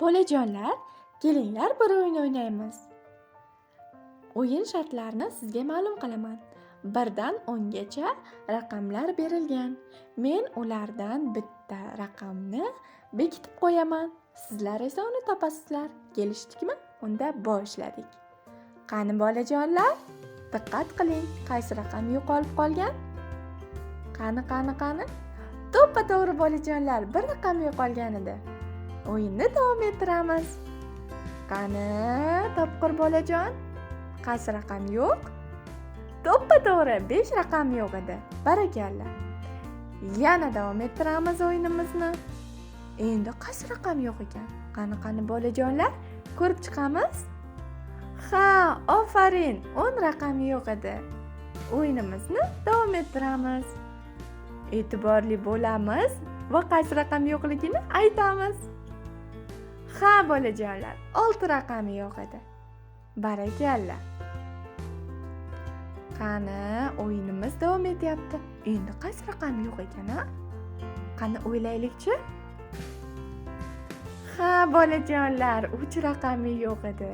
Bolajonlar, kelinglar bir o'yin o'ynaymiz. O'yin shartlarini sizga ma'lum qilaman. 1 dan 10 gacha raqamlar berilgan. Men ulardan bitta raqamni bekitib qo'yaman. Sizlar esa uni topasizlar. Kelishdikmi? Unda boshladik. Qani bolajonlar, diqqat qiling. Qaysi raqam yo'qolib qolgan? Qani, qani, qani? To'ppa to'g'ri bolajonlar, bir raqam yo'qolgan edi. O'yinni davom ettiramiz. Qani, topqir bolajon? Qaysi raqam yo'q? To'ppa to'g'ri, 5 raqam yo'q edi. Barakalla. Yana davom ettiramiz o'yinimizni. Endi qaysi raqam yo'q ekan? Qani, qani bolajonlar, ko'rib chiqamiz? Ha, ofarin, 10 raqam yo'q edi. O'yinimizni davom ettiramiz. E'tiborli bo'lamiz va qaysi raqam yo'qligini aytamiz. Ha, bolajonlar, 6 raqami yo'q edi. Barakalla. Qani, o'yinimiz davom etyapti. Endi qaysi raqam yo'q ekan, a? Qani o'ylaylikchi? Ha, bolajonlar, 3 raqami yo'q edi.